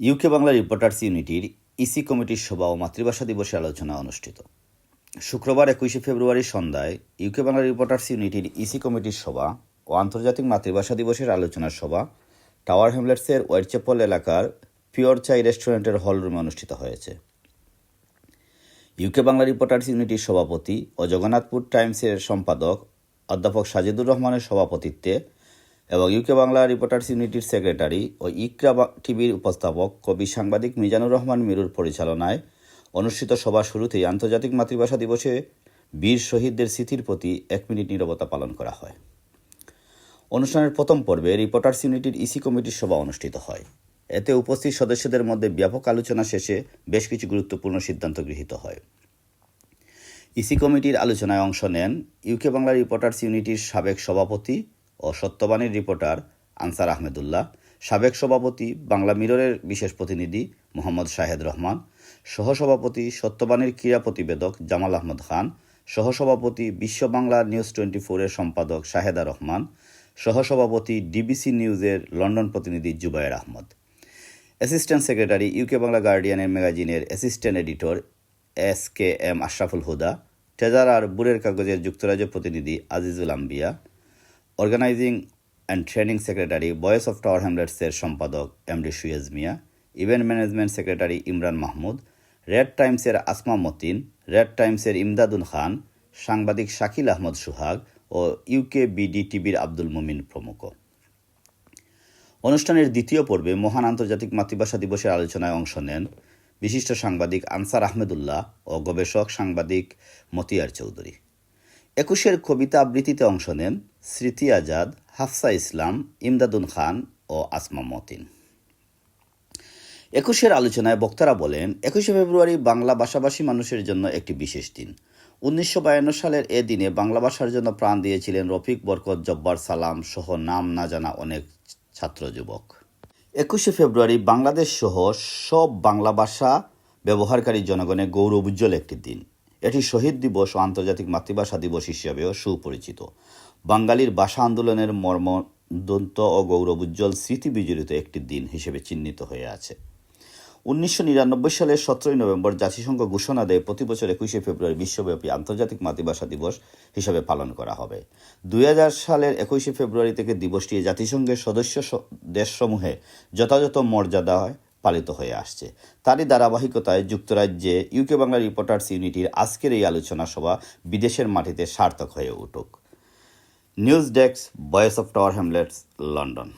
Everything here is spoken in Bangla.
ইউকে বাংলা রিপোর্টার্স ইউনিটির ইসি কমিটির সভা ও মাতৃভাষা দিবসে আলোচনা অনুষ্ঠিত। শুক্রবার একুশে ফেব্রুয়ারি সন্ধ্যায় ইউকে বাংলা রিপোর্টার্স ইউনিটির ইসি কমিটির সভা ও আন্তর্জাতিক মাতৃভাষা দিবসের আলোচনার সভা টাওয়ার হ্যামলেটসের ওয়াইটচেপল এলাকার পিওর চাই রেস্টুরেন্টের হলরুমে অনুষ্ঠিত হয়েছে। ইউকে বাংলা রিপোর্টার্স ইউনিটির সভাপতি ও জগন্নাথপুর টাইমসের সম্পাদক অধ্যাপক সাজিদুর রহমানের সভাপতিত্বে এবং ইউকে বাংলা রিপোর্টার্স ইউনিটির সেক্রেটারি ও ইকরা টিভির উপস্থাপক কবি সাংবাদিক মিজানুর রহমান মিরুর পরিচালনায় অনুষ্ঠিত সভা শুরুতেই আন্তর্জাতিক মাতৃভাষা দিবসে বীর শহীদদের স্মৃতির প্রতি এক মিনিট নীরবতা পালন করা হয়। অনুষ্ঠানের প্রথম পর্বে রিপোর্টার্স ইউনিটির ইসি কমিটির সভা অনুষ্ঠিত হয়। এতে উপস্থিত সদস্যদের মধ্যে ব্যাপক আলোচনা শেষে বেশ কিছু গুরুত্বপূর্ণ সিদ্ধান্ত গৃহীত হয়। ইসি কমিটির আলোচনায় অংশ নেন ইউকে বাংলা রিপোর্টার্স ইউনিটির সাবেক সভাপতি ও সত্যবাণীর রিপোর্টার আনসার আহমেদুল্লাহ, সাবেক সভাপতি বাংলা মিররের বিশেষ প্রতিনিধি মোহাম্মদ শাহেদ রহমান, সহসভাপতি সত্যবাণীর ক্রীড়া প্রতিবেদক জামাল আহমদ খান, সহসভাপতি বিশ্ব বাংলা নিউজ টোয়েন্টি ফোরের সম্পাদক শাহেদা রহমান, সহসভাপতি ডিবিসি নিউজের লন্ডন প্রতিনিধি Zubair Ahmed. Assistant secretary UK Bangla গার্ডিয়ানের ম্যাগাজিনের assistant editor S K M Ashraful Huda, treasurer বুরের কাগজের যুক্তরাজ্য প্রতিনিধি Azizul Ambia organising and training secretary voice of Tower হ্যামলেটসের সম্পাদক MD Suez Miah event management secretary Imran Mahmud red টাইমসের আসমা মতিন রেড টাইমসের ইমদাদুল খান সাংবাদিক শাকিল আহমদ সুহাগ ও ইউকে বিডি টিভির আব্দুল মুমিন প্রমুখ। অনুষ্ঠানের দ্বিতীয় পর্বে মহান আন্তর্জাতিক মাতৃভাষা দিবসের আলোচনায় অংশ নেন বিশিষ্ট সাংবাদিক আনসার আহমেদুল্লাহ ও গবেষক সাংবাদিক মতিয়ার চৌধুরী। একুশের কবিতা আবৃত্তিতে অংশ নেন স্মৃতি আজাদ, হাফসা ইসলাম ইমদাদুল খান ও আসমা মতিন। একুশের আলোচনায় বক্তারা বলেন, একুশে ফেব্রুয়ারি বাংলা ভাষাভাষী মানুষের জন্য একটি বিশেষ দিন। উনিশশো বায়ান্ন সালের এ দিনে বাংলা ভাষার জন্য প্রাণ দিয়েছিলেন রফিক বরকত, জব্বার সালাম সহ নাম না জানা অনেক ছাত্র যুবক। একুশে ফেব্রুয়ারি বাংলাদেশ সহ সব বাংলা ভাষা ব্যবহারকারী জনগণের গৌরব উজ্জ্বল একটি দিন। এটি শহীদ দিবস ও আন্তর্জাতিক মাতৃভাষা দিবস হিসেবেও সুপরিচিত। বাঙালির ভাষা আন্দোলনের মর্মদন্ত ও গৌরব উজ্জ্বল স্মৃতি বিজড়িত একটি দিন হিসেবে চিহ্নিত হয়ে আছে। উনিশশো নিরানব্বই সালের সতেরোই নভেম্বর জাতিসংঘ ঘোষণা দেয়, প্রতি বছর একুশে ফেব্রুয়ারি বিশ্বব্যাপী আন্তর্জাতিক মাতৃভাষা দিবস হিসাবে পালন করা হবে। দুই হাজার সালের একুশে ফেব্রুয়ারি থেকে দিবসটি জাতিসংঘের সদস্য দেশসমূহে যথাযথ মর্যাদায় পালিত হয়ে আসছে। তারই ধারাবাহিকতায় যুক্তরাজ্যে ইউকে বাংলা রিপোর্টার্স ইউনিটির আজকের এই আলোচনা সভা বিদেশের মাটিতে সার্থক হয়ে উঠুক। News desk Voice of Tower Hamlets London